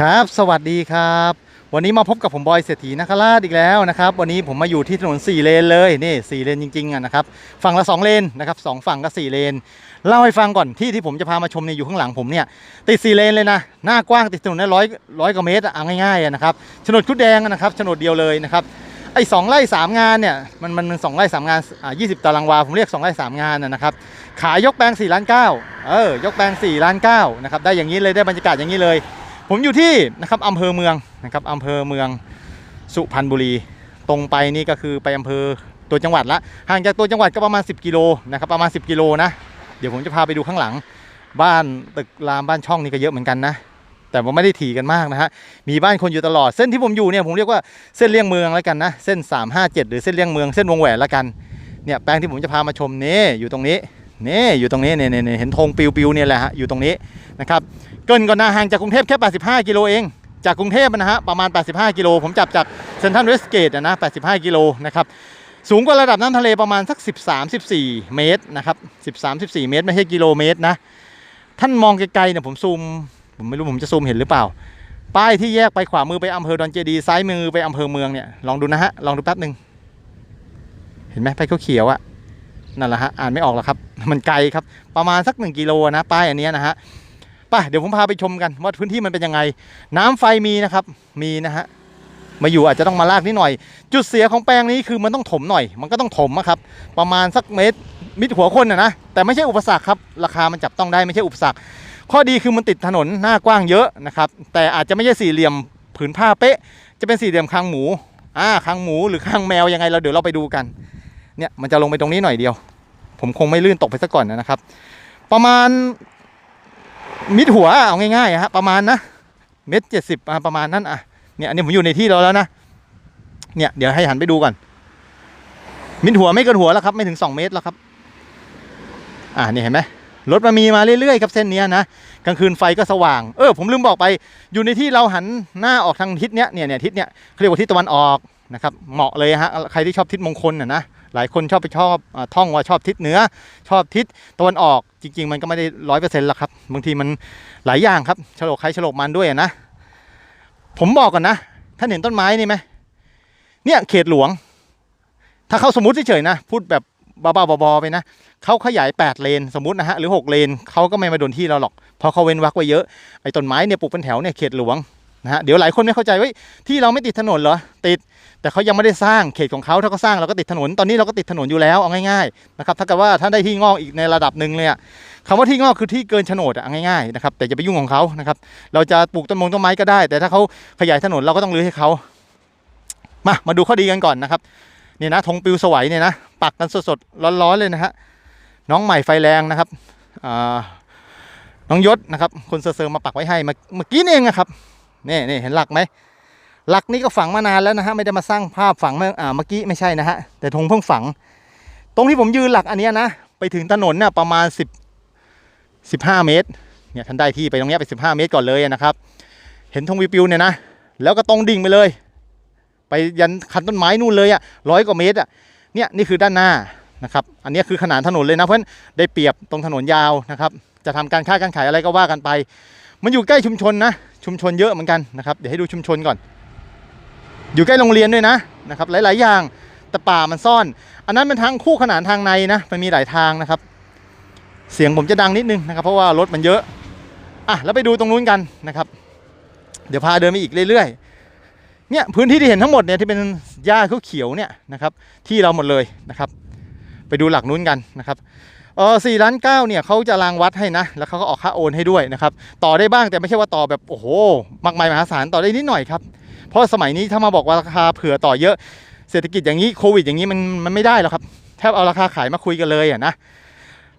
ครับ สวัสดีครับ วันนี้มาพบกับผมบอยเศรษฐีนคราชอีกแล้วนะครับ วันนี้ผมมาอยู่ที่ถนน 4 เลนเลยนี่4เลนจริงๆอะนะครับฝั่งละ 2 เลนนะครับสองฝั่งก็ 4 เลนเล่าให้ฟังก่อนที่ที่ผมจะพามาชมเนี่ยอยู่ข้างหลังผมเนี่ยติด 4 เลนเลยนะ หน้ากว้างติดถนนได้ร้อยร้อยกว่าเมตรอะง่ายๆอะนะครับโฉนดชุดแดงนะครับโฉนดเดียวเลยนะครับไอ้สองไร่สามงานเนี่ยมันมันมันสองไร่สามงานอ่ายี่สิบตารางวาผมเรียกสองไร่สามงานนะนะครับขายยกแปลง4ล้านเก้าเออยกแปลง4ล้านเก้านะครับได้อย่างนี้เลยได้บรรยากาศอย่างนี้เลย ผมอยู่ที่นะครับอำเภอเมืองนะครับอำเภอเมืองสุพรรณบุรี ตรงไปนี่ก็คือไปอำเภอตัวจังหวัดละห่างจากตัวจังหวัดก็ประมาณ 10 กิโลนะครับประมาณ 10 กิโลนะ เดี๋ยวผมจะพาไปดูข้างหลัง บ้านตึกรามบ้านช่องนี่ก็เยอะเหมือนกันนะ แต่ว่าไม่ได้ถี่กันมากนะฮะมีบ้านคนอยู่ตลอดเส้นที่ผมอยู่เนี่ยผมเรียกว่าเส้นเลี่ยงเมืองแล้วกันนะเส้น 357 หรือเส้นเลี่ยงเมืองเส้นวงแหวนแล้วกันเนี่ยแปลงที่ผมจะพามาชมนี่อยู่ตรงนี้นี่อยู่ตรงนี้เนี่ยเนี่ยเห็นธงปิวๆเนี่ยแหละฮะอยู่ตรงนี้นะครับ เกินก่อนนะห่างจากกรุงเทพแค่ 85 กิโลเอง จากกรุงเทพนะฮะประมาณ 85 กิโล ผมจับจากเซนทรัลเวสเกตนะ 85 กิโลนะครับสูงกว่าระดับน้ำทะเลประมาณสัก 13-14 เมตรนะครับ13-14 เมตร ไม่ใช่กิโลเมตรนะท่านมองไกลๆเนี่ยผมซูม ผมไม่รู้ผมจะซูมเห็นหรือเปล่า ป้ายที่แยกไปขวามือไปอำเภอดอนเจดีซ้ายมือไปอำเภอเมืองเนี่ยลองดูนะฮะลองดูแป๊บหนึ่งเห็นไหมป้ายเขียวๆอะนั่นแหละฮะอ่านไม่ออกหรอกครับ มันไกลครับประมาณสัก 1กิโลนะป้ายอันนี้นะฮะ ปเดี๋ยวผมพาไปชมกันว่าพื้นที่มันเป็นยังไง น้ำไฟมีนะครับมีนะฮะมาอยู่อาจจะต้องมาลากนิดหน่อย จุดเสียของแปลงนี้คือมันต้องถมหน่อย มันก็ต้องถมอะครับ ประมาณสักเมตรมิดหัวคนนะนะแต่ไม่ใช่อุปสรรคครับราคามันจับต้องได้ไม่ใช่อุปสรรค ข้อดีคือมันติดถนนหน้ากว้างเยอะนะครับแต่อาจจะไม่ใช่สี่เหลี่ยมผืนผ้าเป๊ะ จะเป็นสี่เหลี่ยมคางหมูอ่าคางหมูหรือคางแมวยังไงเราเดี๋ยวเราไปดูกันเนี่ยมันจะลงไปตรงนี้หน่อยเดียว ผมคงไม่ลื่นตกไปซะก่อนนะครับ ประมาณ มิดหัวเอาง่ายๆอะฮะประมาณนะเมตรเจ็ดสิบประมาณนั้นอะเนี่ยอันนี้ผมอยู่ในที่เราแล้วนะเนี่ยเดี๋ยวให้หันไปดูก่อนมิดหัวไม่เกินหัวแล้วครับไม่ถึงสองเมตรแล้วครับอ่านี่เห็นไหมรถมันมีมาเรื่อยๆครับเส้นนี้นะกลางคืนไฟก็สว่าง เออผมลืมบอกไป อยู่ในที่เราหันหน้าออกทางทิศเนี้ยเนี่ยเนี่ยทิศเนี้ยเขาเรียกว่าทิศตะวันออกนะครับเหมาะเลยฮะใครที่ชอบทิศมงคลน่ะนะ หลายคนชอบไปชอบอท่องว่าชอบทิศเหนือ ชอบทิศตะวันออกจริง ๆ มันก็ไม่ได้ร้อยเปอร์เซ็นต์หรอกครับ บางทีมันหลายอย่างครับฉลกใครฉลกมันด้วยนะ ผมบอกก่อนนะท่านเห็นต้นไม้นี่ไหมเนี่ยเขตหลวง ถ้าเขาสมมติเฉยๆนะ พูดแบบบ้าๆบอๆไปนะเขาขยาย 8 เลนสมมตินะฮะหรือ 6 เลนเขาก็ไม่มาโดนที่เราหรอกเพราะเขาเว้นวรรคไว้เยอะไอ้ต้นไม้เนี่ยปลูกเป็นแถวเนี่ยเขตหลวงนะฮะเดี๋ยวหลายคนไม่เข้าใจว่าที่เราไม่ติดถนนเหรอติด แต่เขายังไม่ได้สร้างเขตของเขาถ้าเขาสร้างเราก็ติดถนนตอนนี้เราก็ติดถนนอยู่แล้วเอาง่ายๆนะครับถ้าเกิดว่าท่านได้ที่งอกอีกในระดับหนึ่งเลยคำว่าที่งอกคือที่เกินโฉนดอะเอาง่ายๆนะครับแต่จะไปยุ่งของเขานะครับเราจะปลูกต้นมงต้นไม้ก็ได้ แต่ถ้าเขาขยายถนนเราก็ต้องรื้อให้เขามามาดูข้อดีกันก่อนนะครับนี่นะธงปิวสวัยเนี่ยนะปักกันสดๆร้อนๆเลยนะฮะน้องใหม่ไฟแรงนะครับน้องยศนะครับคนเซอร์ๆมาปักไว้ให้เมื่อเมื่อกี้เองอะครับนี่นี่เห็นหลักไหม หลักนี้ก็ฝังมานานแล้วนะฮะไม่ได้มาสร้างภาพฝังเมื่อเมื่อกี้ไม่ใช่นะฮะแต่ธงเพิ่งฝัง ตรงที่ผมยืนหลักอันนี้นะไปถึงถนนเนี่ยประมาณ 10 15 เมตรเนี่ยท่านได้ที่ไปตรงนี้ไป 15 เมตรก่อนเลยนะครับ เห็นธงวิวปิวเนี่ยนะแล้วก็ตรงดิ่งไปเลย ไปยันคันต้นไม้นู่นเลยอะร้อยกว่าเมตรอะเนี่ยนี่คือด้านหน้านะครับอันนี้คือขนานถนนเลยนะเพราะฉะนั้นได้เปรียบตรงถนนยาวนะครับ จะทำการค้าการขายอะไรก็ว่ากันไป มันอยู่ใกล้ชุมชนนะชุมชนเยอะเหมือนกันนะครับเดี๋ยวให้ดูชุมชนก่อน อยู่ใกล้โรงเรียนด้วยนะนะครับหลายๆ อย่างแต่ป่ามันซ่อน อันนั้นเป็นทางคู่ขนานทางในนะมันมีหลายทางนะครับ เสียงผมจะดังนิดนึงนะครับ เพราะว่ารถมันเยอะอะแล้วไปดูตรงนู้นกันนะครับ เดี๋ยวพาเดินไปอีกเรื่อยๆเนี่ยพื้นที่ที่เห็นทั้งหมดเนี่ยที่เป็นหญ้าเขียวๆเนี่ยนะครับ ที่เราหมดเลยนะครับ ไปดูหลักนู้นกันนะครับเออสี่ล้านเก้าเนี่ยเขาจะรางวัดให้นะ แล้วเขาก็ออกค่าโอนให้ด้วยนะครับ ต่อได้บ้างแต่ไม่ใช่ว่าต่อแบบโอ้โห มากมายมหาศาลต่อได้นิดหน่อยครับ เพราะสมัยนี้ถ้ามาบอกว่าราคาเผื่อต่อเยอะเศรษฐกิจอย่างนี้โควิดอย่างนี้มันมันไม่ได้หรอกครับแทบเอาราคาขายมาคุยกันเลยอะนะ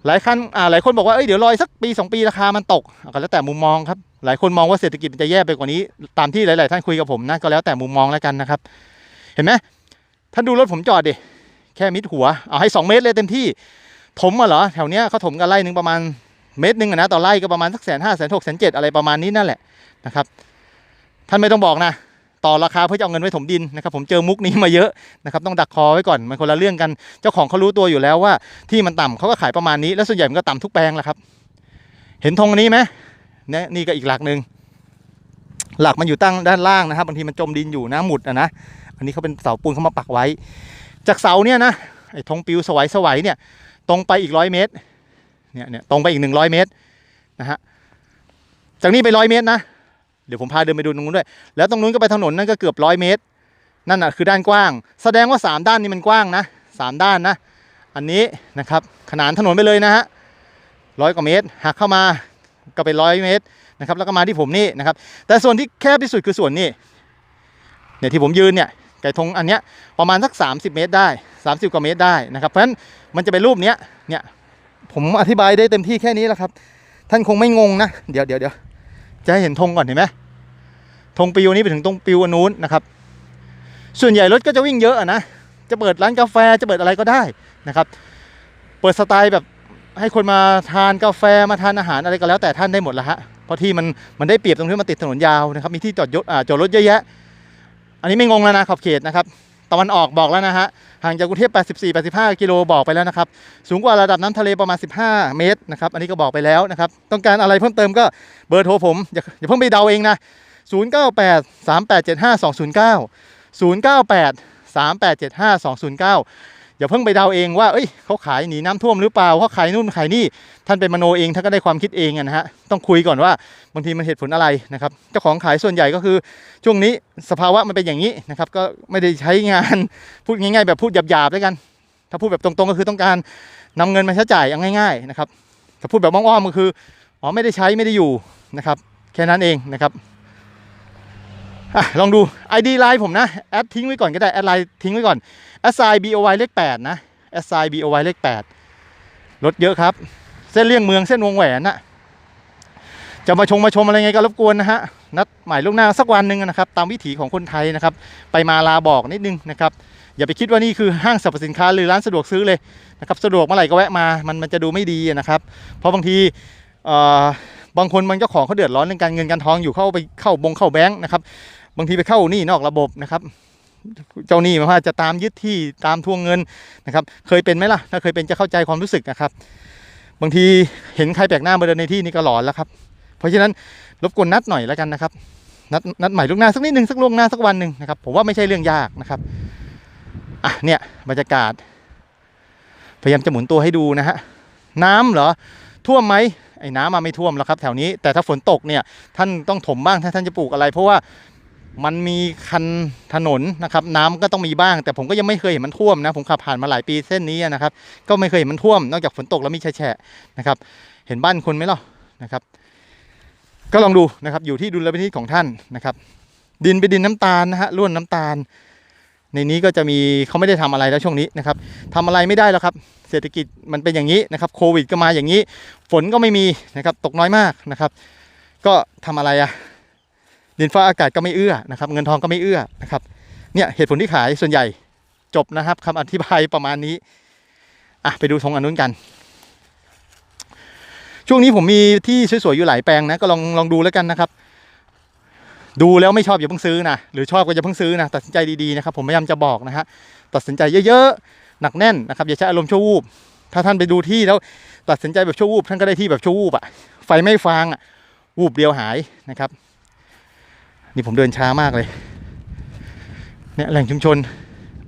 หลายคันอ่าหลายคนบอกว่าเอ้ยเดี๋ยวรออีกสักปีสองปีราคามันตกก็แล้วแต่มุมมองครับหลายคนมองว่าเศรษฐกิจมันจะแย่ไปกว่านี้ ตามที่หลาย ๆ ท่านคุยกับผมนะก็แล้วแต่มุมมองแล้วกันนะครับ เห็นไหมท่านดูรถผมจอดดิแค่มิดหัวเอาให้สองเมตรเลยเต็มที่ถมมาเหรอแถวเนี้ยเขาถมกันไร่หนึ่งประมาณเมตรหนึ่งนะต่อไร่ก็ประมาณสักแสนห้าแสนหกแสนเจ็ดอะไรประมาณนี้นั่นแหละนะครับท่านไม่ต้องบอกนะ ต่อราคาเพื่อจะเอาเงินไว้ถมดินนะครับผมเจอมุกนี้มาเยอะนะครับต้องดักคอไว้ก่อนมันคนละเรื่องกันเจ้าของเขารู้ตัวอยู่แล้วว่า ที่มันต่ำเขาก็ขายประมาณนี้ แล้วส่วนใหญ่มันก็ต่ำทุกแปลงแหละครับ เห็นธงอันนี้ไหมเนี่ยนี่ก็อีกหลักหนึ่งหลักมันอยู่ตั้งด้านล่างนะครับบางทีมันจมดินอยู่นะหมุดอะนะอันนี้เขาเป็นเสาปูนเขามาปักไว้ จากเสาเนี่ยนะไอ้ธงปิวสวัยสวัยเนี่ย ตรงไปอีกร้อยเมตรเนี่ยเนี่ยตรงไปอีกหนึ่งร้อยเมตรนะฮะจากนี้ไปร้อยเมตรนะ เดี๋ยวผมพาเดินไปดูตรงนู้นด้วย แล้วตรงนู้นก็ไปถนนนั่นก็เกือบร้อยเมตร นั่นน่ะคือด้านกว้าง แสดงว่าสามด้านนี้มันกว้างนะสามด้านนะ อันนี้นะครับขนานถนนไปเลยนะฮะร้อยกว่าเมตรหักเข้ามาก็เป็นร้อยเมตรนะครับแล้วก็มาที่ผมนี่นะครับ แต่ส่วนที่แคบที่สุดคือส่วนนี้เนี่ยที่ผมยืนเนี่ยไก่ธงอันเนี้ยประมาณสัก 30 เมตรได้ 30 กว่าเมตรได้นะครับ เพราะฉะนั้นมันจะเป็นรูปเนี้ยเนี่ยผมอธิบายได้เต็มที่แค่นี้แหละครับ ท่านคงไม่งงนะ เดี๋ยวเดี๋ยวเดี๋ยว จะให้เห็นธงก่อนเห็นไหมธงปิวนี้ไปถึงตรงปิวอันนู้นนะครับ ส่วนใหญ่รถก็จะวิ่งเยอะนะ จะเปิดร้านกาแฟจะเปิดอะไรก็ได้นะครับ เปิดสไตล์แบบให้คนมาทานกาแฟมาทานอาหารอะไรก็แล้วแต่ท่านได้หมดละฮะเพราะที่มันมันได้เปรียบตรงที่มันติดถนนยาวนะครับ มีที่จอดยศจอดรถเยอะแยะ อันนี้ไม่งงแล้วนะขอบเขตนะครับ ตะวันออกบอกแล้วนะฮะห่างจากกรุงเทพ84 85 กิโลบอกไปแล้วนะครับ สูงกว่าระดับน้ำทะเลประมาณ 15 เมตรนะครับ อันนี้ก็บอกไปแล้วนะครับ ต้องการอะไรเพิ่มเติมก็เบอร์โทรผมอย่าอย่าเพิ่งไปเดาเองนะ 098 3875 209 098 3875 209 อย่าเพิ่งไปเดาเองว่าเอ้ยเขาขายหนีน้ำท่วมหรือเปล่าเขาขายนู่นขายนี่ท่านเป็นมโนเองท่านก็ได้ความคิดเองนะฮะต้องคุยก่อนว่าบางทีมันเหตุผลอะไรนะครับเจ้าของขายส่วนใหญ่ก็คือช่วงนี้สภาวะมันเป็นอย่างนี้นะครับก็ไม่ได้ใช้งานพูดง่าย ๆ แบบพูดหยาบๆด้วยกัน ถ้าพูดแบบตรงๆก็คือต้องการนำเงินมาใช้จ่ายเอาง่าย ๆ นะครับถ้าพูดแบบอ้อมๆก็คืออ๋อไม่ได้ใช้ไม่ได้อยู่นะครับแค่นั้นเองนะครับ อะลองดู ID ไลน์ผมนะ แอดทิ้งไว้ก่อนก็ได้ แอดไลน์ทิ้งไว้ก่อน s i b o y เลข8นะ s i b o y เลข8รถเยอะครับ เส้นเลี่ยงเมืองเส้นวงแหวนน่ะจะมาชงมาชมอะไรไงก็รบกวนนะฮะ นัดหมายล่วงหน้าสักวันหนึ่งนะครับ ตามวิถีของคนไทยนะครับ ไปมาลาบอกนิดนึงนะครับ อย่าไปคิดว่านี่คือห้างสรรพสินค้าหรือร้านสะดวกซื้อเลยนะครับ สะดวกเมื่อไหร่ก็แวะมา มันมันจะดูไม่ดีนะครับ เพราะบางทีเอ่อ บางคนมันเจ้าของเขาเดือดร้อนเรื่องการเงินการทองอยู่เข้าไปเข้าบงเข้าแบงค์นะครับ บางทีไปเข้านี่นอกระบบนะครับ เจ้าหนี้ไมันว่าจะตามยึดที่ตามทวงเงินนะครับ เคยเป็นไหมล่ะ ถ้าเคยเป็นจะเข้าใจความรู้สึกนะครับ บางทีเห็นใครแปลกหน้ามาเดินในที่นี่ก็หลอนแล้วครับ เพราะฉะนั้นรบกวนนัดหน่อยแล้วกันนะครับ นัดนัดใหม่ล่วงหน้าสักนิดหนึ่งสักล่วงหน้าสักวันหนึ่งนะครับ ผมว่าไม่ใช่เรื่องยากนะครับอะเนี่ยบรรยากาศ พยายามจะหมุนตัวให้ดูนะฮะน้ำเหรอท่วมไหม อ้น้ำมาไม่ท่วมแล้วครับแถวนี้แต่ถ้าฝนตกเนี่ยท่านต้องถมบ้างถ้าท่านจะปลูกอะไร เพราะว่ามันมีคันถนนนะครับน้ำก็ต้องมีบ้าง แต่ผมก็ยังไม่เคยเห็นมันท่วมนะผมขับผ่านมาหลายปีเส้นนี้นะครับ ก็ไม่เคยเห็นมันท่วม นอกจากฝนตกแล้วมีแฉะนะครับ เห็นบ้านคนไหมล่ะนะครับ ก็ลองดูนะครับอยู่ที่ดุลพินิจของท่านนะครับ ดินเป็นดินน้ำตาลนะฮะล้วนน้ำตาล ในนี้ก็จะมีเขาไม่ได้ทำอะไรแล้วช่วงนี้นะครับทำอะไรไม่ได้แล้วครับ ศรษฐกิจมันเป็นอย่างนี้นะครับโควิดก็มาอย่างนี้ ฝนก็ไม่มีนะครับตกน้อยมากนะครับ ก็ทำอะไรอะดินฟ้าอากาศก็ไม่เอื้อนะครับ เงินทองก็ไม่เอื้อนะครับเนี่ยเหตุผลที่ขายส่วนใหญ่จบนะครับคำอธิบายประมาณนี้อะไปดูธงอันนู้นกัน ช่วงนี้ผมมีที่สวยๆอยู่หลายแปลงนะก็ลองลองดูแล้วกันนะครับ ดูแล้วไม่ชอบอย่าเพิ่งซื้อนะหรือชอบก็อย่าเพิ่งซื้อนะตัดสินใจดีๆนะครับ ผมพยายามจะบอกนะฮะตัดสินใจเยอะๆ หนักแน่นนะครับอย่าใช้อารมณ์ชั่ววูบถ้าท่านไปดูที่แล้วตัดสินใจแบบชั่ววูบท่านก็ได้ที่แบบชั่ววูบอะไฟไม่ฟางอะวูบเดียวหายนะครับ นี่ผมเดินช้ามากเลยเนี่ยแหล่งชุมชน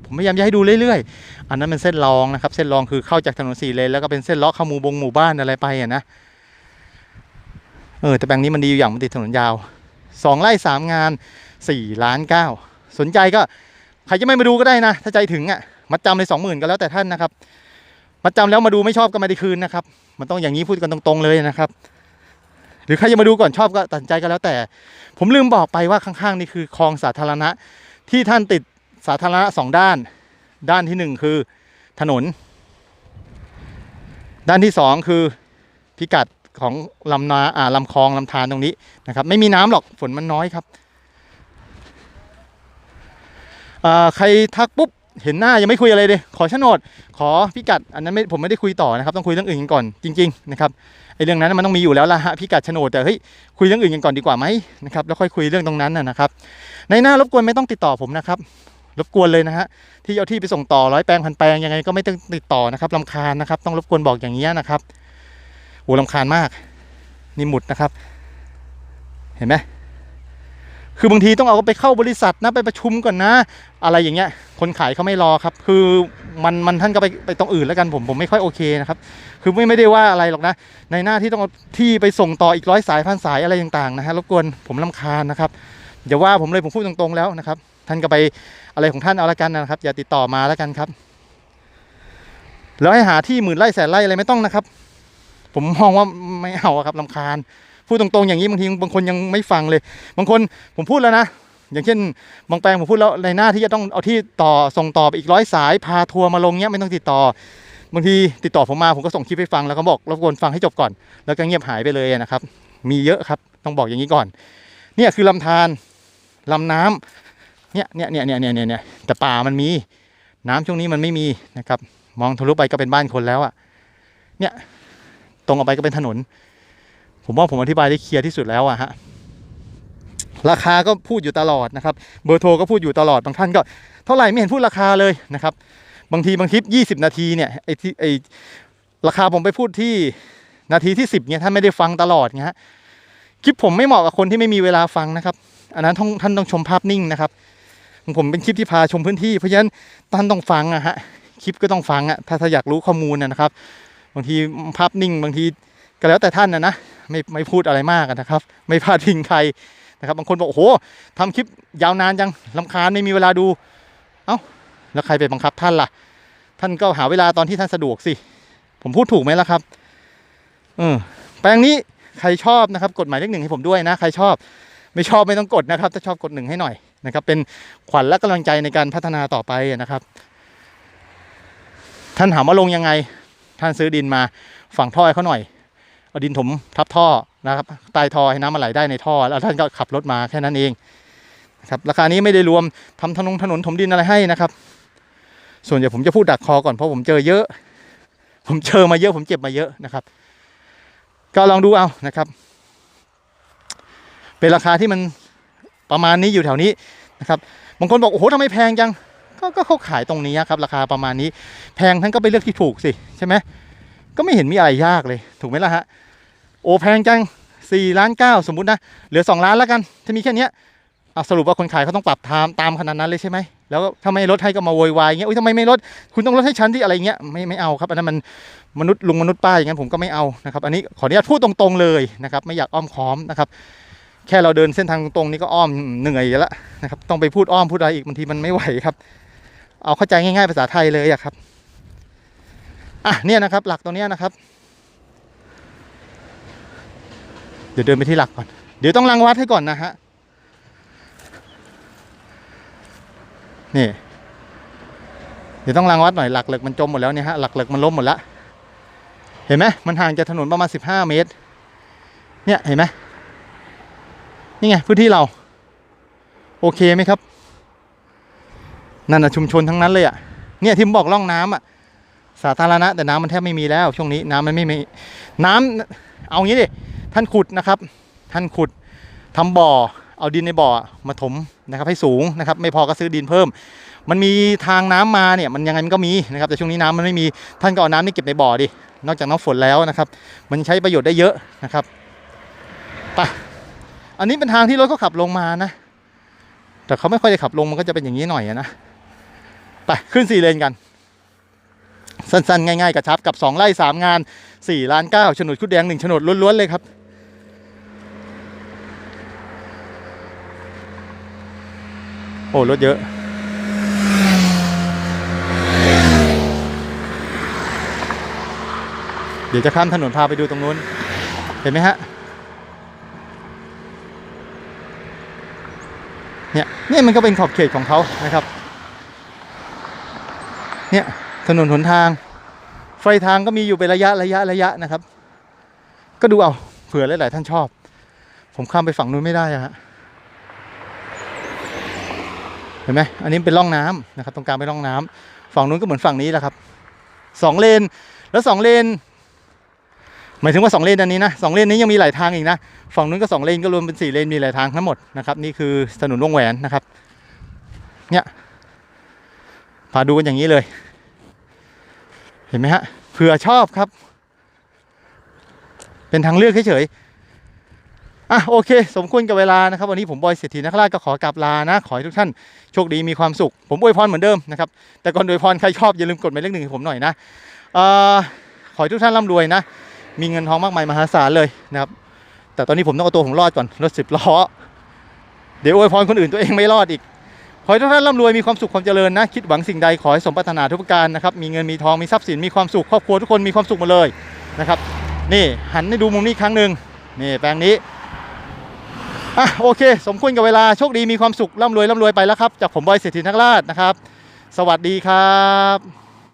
ผมพยายามจะให้ดูเรื่อยๆ อันนั้นเป็นเส้นรองนะครับ เส้นรองคือเข้าจากถนนสี่เลนแล้วก็เป็นเส้นลาะเข้าหมู่บงหมู่บ้านอะไรไปอะนะเออแต่แปลงนี้มันดีอยู่อย่างมันติดถนนยาวสองไร่สามงานสี่ล้านเก้าสนใจก็ใครจะไม่มาดูก็ได้นะ ถ้าใจถึงอะ มัดจำเลยสองหมื่นก็แล้วแต่ท่านนะครับ มัดจำแล้วมาดูไม่ชอบก็ไม่ได้คืนนะครับ มันต้องอย่างนี้พูดกันตรงๆเลยนะครับ หรือใครจะมาดูก่อนชอบก็ตัดใจก็แล้วแต่ ผมลืมบอกไปว่าข้างๆนี่คือคลองสาธารณะ ที่ท่านติดสาธารณะสองด้าน ด้านที่หนึ่งคือถนน ด้านที่สองคือพิกัดของลำนาอ่าลำคลองลำธารตรงนี้นะครับ ไม่มีน้ำหรอกฝนมันน้อยครับใครทักปุ๊บ เห็นหน้ายังไม่คุยอะไรเลยขอโฉนด ขอพิกัดอันนั้นไม่ผมไม่ได้คุยต่อนะครับต้องคุยเรื่องอื่นกันก่อนจริงๆนะครับไอ้เรื่องนั้นมันต้องมีอยู่แล้วละฮะพิกัดโฉนดแต่เฮ้ยคุยเรื่องอื่นกันก่อนดีกว่าไหมนะครับแล้วค่อยคุยเรื่องตรงนั้นนะครับ ในหน้ารบกวนไม่ต้องติดต่อผมนะครับรบกวนเลยนะฮะที่เอาที่ไปส่งต่อร้อยแปลงพันแปลงยังไงก็ไม่ต้องติดต่อนะครับลำคาญนะครับต้องรบกวนบอกอย่างนี้นะครับโอ้ลำคาญมาก นี่หมุดนะครับ เห็นไหม คือบางทีต้องเอาไปเข้าบริษัทนะไปประชุมก่อนนะ อะไรอย่างเงี้ย คนขายเขาไม่รอครับ คือมันมันท่านก็ไปไปตรงอื่นแล้วกันผมผมไม่ค่อยโอเคนะครับ คือไม่ไม่ได้ว่าอะไรหรอกนะ ในหน้าที่ต้องเอาที่ไปส่งต่ออีกร้อยสายพันสายอะไรต่างๆนะฮะรบกวนผมลำคาญนะครับอย่าว่าผมเลยผมพูดตรงๆแล้วนะครับ ท่านก็ไปอะไรของท่านเอาละกันนะครับ อย่าติดต่อมาแล้วกันครับแล้วให้หาที่หมื่นไร่แสนไร่อะไรไม่ต้องนะครับ ผมมองว่าไม่เอาครับลำคาญ พูดตรงๆอย่างนี้บางทีบางคนยังไม่ฟังเลย บางคนผมพูดแล้วนะอย่างเช่นบางแปลงผมพูดแล้วในหน้าที่จะต้องเอาที่ต่อส่งต่อไปอีกร้อยสายพาทัวร์มาลงเนี้ยไม่ต้องติดต่อบางทีติดต่อผมมาผมก็ส่งคลิปให้ฟังแล้วก็บอกรบกวนฟังให้จบก่อน แล้วก็เงียบหายไปเลยนะครับ มีเยอะครับต้องบอกอย่างนี้ก่อน เนี่ยคือลำธารลำน้ำเนี่ยเนี่ยเนี่ยเนี่ยเนี่ยเนี่ยเนี่ยแต่ป่ามันมี น้ำช่วงนี้มันไม่มีนะครับ มองทะลุไปก็เป็นบ้านคนแล้วอะเนี่ยตรงออกไปก็เป็นถนน ผมว่าผมอธิบายได้เคลียร์ที่สุดแล้วอะฮะราคาก็พูดอยู่ตลอดนะครับ เบอร์โทรก็พูดอยู่ตลอดบางท่านก็เท่าไหร่ไม่เห็นพูดราคาเลยนะครับ บางทีบางคลิป 20 นาทีเนี่ยไอ้ที่ไอ้ราคาผมไปพูดที่นาทีที่ 10เนี่ยท่านไม่ได้ฟังตลอดเงี้ยฮะคลิปผมไม่เหมาะกับคนที่ไม่มีเวลาฟังนะครับ อันนั้นท่านท่านต้องชมภาพนิ่งนะครับของผมเป็นคลิปที่พาชมพื้นที่เพราะฉะนั้นท่านต้องฟังอะฮะคลิปก็ต้องฟังอะถ้าถ้าอยากรู้ข้อมูลนะครับ บางทีภาพนิ่งบางทีก็แล้วแต่ท่านนะนะ ไม่ไม่พูดอะไรมากนะครับ ไม่พาดพิงใครนะครับ บางคนบอกโอ้โหทำคลิปยาวนานจังลำคาญไม่มีเวลาดู เอ้าแล้วใครไปบังคับท่านล่ะ ท่านก็หาเวลาตอนที่ท่านสะดวกสิ ผมพูดถูกไหมล่ะครับเออแปลงนี้ใครชอบนะครับ กดหมายเลขหนึ่งให้ผมด้วยนะ ใครชอบไม่ชอบไม่ต้องกดนะครับ ถ้าชอบกดหนึ่งให้หน่อยนะครับ เป็นขวัญและกำลังใจในการพัฒนาต่อไปนะครับ ท่านถามว่าลงยังไง ท่านซื้อดินมาฝังท่อเขาหน่อย เอาดินถมทับท่อนะครับใต้ท่อให้น้ำมันไหลได้ในท่อ แล้วท่านก็ขับรถมาแค่นั้นเองนะครับราคานี้ไม่ได้รวมทำถนนถนนถมดินอะไรให้นะครับ ส่วนใหญ่ผมจะพูดดักคอก่อนเพราะผมเจอเยอะ ผมเจอมาเยอะผมเจ็บมาเยอะนะครับ ก็ลองดูเอานะครับ เป็นราคาที่มันประมาณนี้อยู่แถวนี้นะครับบางคนบอกโอ้โหทำไมแพงจังก็ก็เขาขายตรงนี้ครับ ราคาประมาณนี้ แพงท่านก็ไปเลือกที่ถูกสิใช่ไหมก็ไม่เห็นมีอะไรยากเลย ถูกไหมล่ะฮะ โอ้แพงจังสี่ล้านเก้าสมมุตินะ เหลือสองล้านแล้วกัน ถ้ามีแค่นี้เอาสรุปว่าคนขายเขาต้องปรับตามตามขนาดนั้นเลยใช่ไหม แล้วถ้าไม่ลดให้ก็มาโวยวายเงี้ยอุ้ยทำไมไม่ลด คุณต้องลดให้ฉันที่อะไรเงี้ย ไม่ไม่เอาครับ อันนั้นมันมนุษย์ลุงมนุษย์ป้าอย่างนั้นผมก็ไม่เอานะครับ อันนี้ขออนุญาตพูดตรงๆเลยนะครับ ไม่อยากอ้อมค้อมนะครับ แค่เราเดินเส้นทางตรงๆนี่ก็อ้อมเหนื่อยแล้วนะครับ ต้องไปพูดอ้อมพูดอะไรอีกบางทีมันไม่ไหวครับ เอาเข้าใจง่ายๆภาษาไทยเลยอะครับ อะเนี่ยนะครับ หลักตรงเนี้ยนะครับ เดี๋ยวเดินไปที่หลักก่อน เดี๋ยวต้องรังวัดให้ก่อนนะฮะ นี่ เดี๋ยวต้องรังวัดหน่อยหลักเหล็กมันจมหมดแล้วเนี่ยฮะหลักเหล็กมันล้มหมดล้วเห็นไหมมันห่างจากถนนประมาณสิบห้าเมตร เนี่ยเห็นไหมนี่ไงพื้นที่เรา โอเคไหมครับ นั่นนะชุมชนทั้งนั้นเลยอะ่ะ เนี่ยที่ผมบอกร่องน้ำอะ สาธารณะแต่น้ำมันแทบไม่มีแล้ว ช่วงนี้น้ำมันไม่มี น้ำเอางี้ดิ ท่านขุดนะครับ ท่านขุดทำบ่อ เอาดินในบ่อมาถมนะครับให้สูงนะครับ ไม่พอก็ซื้อดินเพิ่ม มันมีทางน้ำมาเนี่ยมันยังไงมันก็มีนะครับแต่ช่วงนี้น้ำมันไม่มีท่านก็เอาน้ำนี่เก็บในบ่อดินอกจากน้ำฝนแล้วนะครับ มันใช้ประโยชน์ได้เยอะนะครับไปอันนี้เป็นทางที่รถเขาขับลงมานะ แต่เขาไม่ค่อยได้ขับลงมันก็จะเป็นอย่างนี้หน่อยนะไปขึ้นสี่เลนกัน สั้นๆ ง่ายๆกระชับกับ 2ไร่3งาน 4 ล้าน9โฉนดคุดแดง1โฉนดล้วนๆเลยครับ อ้รถเยอะ เดี๋ยวจะข้ามถนนพาไปดูตรงนู้น เห็นไหมฮะ เนี่ยนี่มันก็เป็นขอบเขตของเขานะครับ เนี่ยถนนหนทาง ไฟทางก็มีอยู่เป็นระยะระยะระยะนะครับ ก็ดูเอาเผื่อหลาย ๆ ท่านชอบ ผมข้ามไปฝั่งนู้นไม่ได้อะฮะเห็นไหมอันนี้เป็นร่องน้ำนะครับ ตรงกลางเป็นร่องน้ำฝั่งนู้นก็เหมือนฝั่งนี้แหละครับสองเลน แล้วสองเลน หมายถึงว่าสองเลนอันนี้นะสองเลนนี้ยังมีหลายทางอีกนะ ฝั่งนู้นก็สองเลนก็รวมเป็นสี่เลนมีหลายทางทั้งหมดนะครับ นี่คือถนนวงแหวนนะครับ เนี่ย พาดูกันอย่างนี้เลย เห็นไหมฮะ เผื่อชอบครับ เป็นทางเลือกเฉยๆ อะโอเค สมควรกับเวลานะครับวันนี้ผมบอยเศรษฐีนักราก็ขอกลับลานะ ขอให้ทุกท่านโชคดีมีความสุข ผมอวยพรเหมือนเดิมนะครับแต่ก่อนอวยพรใครชอบอย่าลืมกดหมายเลขหนึ่งให้ผมหน่อยนะเอ่อขอให้ทุกท่านร่ำรวยนะ มีเงินทองมากมายมหาศาลเลยนะครับแต่ตอนนี้ผมต้องเอาตัวผมรอดก่อนรถสิบล้อเดี๋ยวอวยพรคนอื่นตัวเองไม่รอดอีกขอให้ทุกท่านร่ำรวยมีความสุขความเจริญนะ คิดหวังสิ่งใดขอให้สมปรารถนาทุกประการนะครับมีเงินมีทองมีทรัพย์สินมีความสุขครอบครัวทุกคนมีความสุขหมาเลยนะครับนี่หันให้ดูมุมนี้ครั้งหนึ่งนี่แปลงนี้ อะโอเค สมควรกับเวลาโชคดีมีความสุขร่ำรวยร่ำรวยไปแล้วครับ จากผมบอยเศรษฐีนักราชนะครับ สวัสดีครับ